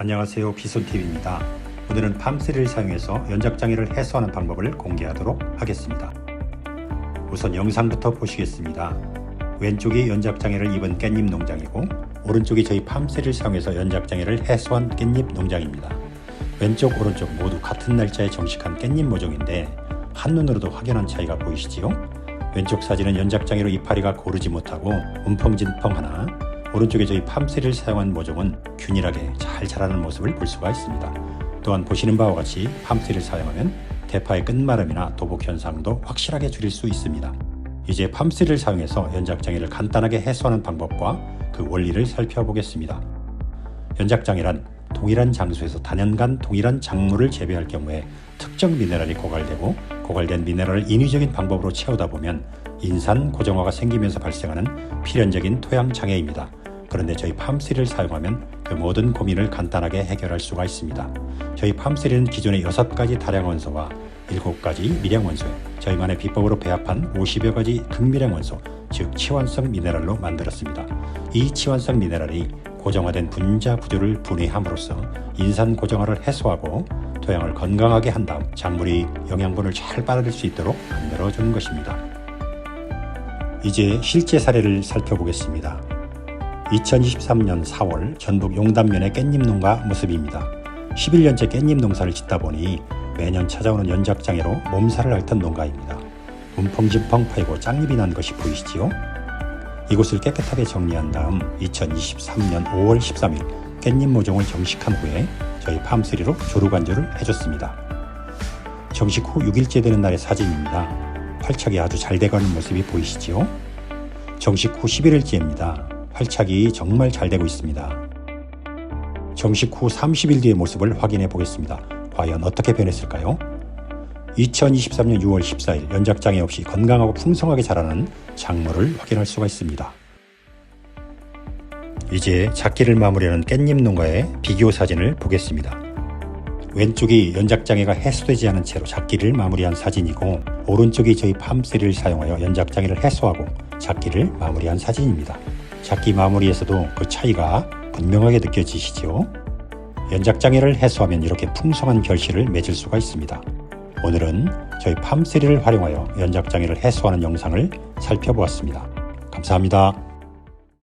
안녕하세요 비손TV입니다. 오늘은 팜3를 사용해서 연작장애를 해소하는 방법을 공개하도록 하겠습니다. 우선 영상부터 보시겠습니다. 왼쪽이 연작장애를 입은 깻잎 농장이고 오른쪽이 저희 팜3를 사용해서 연작장애를 해소한 깻잎 농장입니다. 왼쪽 오른쪽 모두 같은 날짜에 정식한 깻잎 모종인데 한눈으로도 확연한 차이가 보이시지요? 왼쪽 사진은 연작장애로 이파리가 고르지 못하고 움펑진펑 하나 오른쪽에 저희 팜3를 사용한 모종은 균일하게 잘 자라는 모습을 볼 수가 있습니다. 또한 보시는 바와 같이 팜3를 사용하면 대파의 끝마름이나 도복 현상도 확실하게 줄일 수 있습니다. 이제 팜3를 사용해서 연작장애를 간단하게 해소하는 방법과 그 원리를 살펴보겠습니다. 연작장애란 동일한 장소에서 단연간 동일한 작물을 재배할 경우에 특정 미네랄이 고갈되고 고갈된 미네랄을 인위적인 방법으로 채우다 보면 인산 고정화가 생기면서 발생하는 필연적인 토양 장애입니다. 그런데 저희 팜3를 사용하면 그 모든 고민을 간단하게 해결할 수가 있습니다. 저희 팜3는 기존의 6가지 다량 원소와 7가지 미량 원소에 저희만의 비법으로 배합한 50여 가지 극미량 원소, 즉 치환성 미네랄로 만들었습니다. 이 치환성 미네랄이 고정화된 분자 구조를 분해함으로써 인산 고정화를 해소하고 토양을 건강하게 한 다음 작물이 영양분을 잘 빨아들일 수 있도록 만들어 주는 것입니다. 이제 실제 사례를 살펴보겠습니다. 2023년 4월 전북 용담면의 깻잎 농가 모습입니다. 11년째 깻잎 농사를 짓다 보니 매년 찾아오는 연작장애로 몸살을 앓던 농가입니다. 움펑진펑 파이고 짱잎이 난 것이 보이시지요? 이곳을 깨끗하게 정리한 다음 2023년 5월 13일 깻잎 모종을 정식한 후에 저희 팜3로 조루관조를 해줬습니다. 정식 후 6일째 되는 날의 사진입니다. 활착이 아주 잘 돼가는 모습이 보이시지요? 정식 후 11일째입니다. 활착이 정말 잘 되고 있습니다. 정식 후 30일 뒤의 모습을 확인해 보겠습니다. 과연 어떻게 변했을까요? 2023년 6월 14일 연작장애 없이 건강하고 풍성하게 자라는 작물을 확인할 수가 있습니다. 이제 작기를 마무리하는 깻잎 농가의 비교 사진을 보겠습니다. 왼쪽이 연작장애가 해소되지 않은 채로 작기를 마무리한 사진이고 오른쪽이 저희 팜3를 사용하여 연작장애를 해소하고 작기를 마무리한 사진입니다. 작기 마무리에서도 그 차이가 분명하게 느껴지시죠? 연작장애를 해소하면 이렇게 풍성한 결실을 맺을 수가 있습니다. 오늘은 저희 팜3를 활용하여 연작장애를 해소하는 영상을 살펴보았습니다. 감사합니다.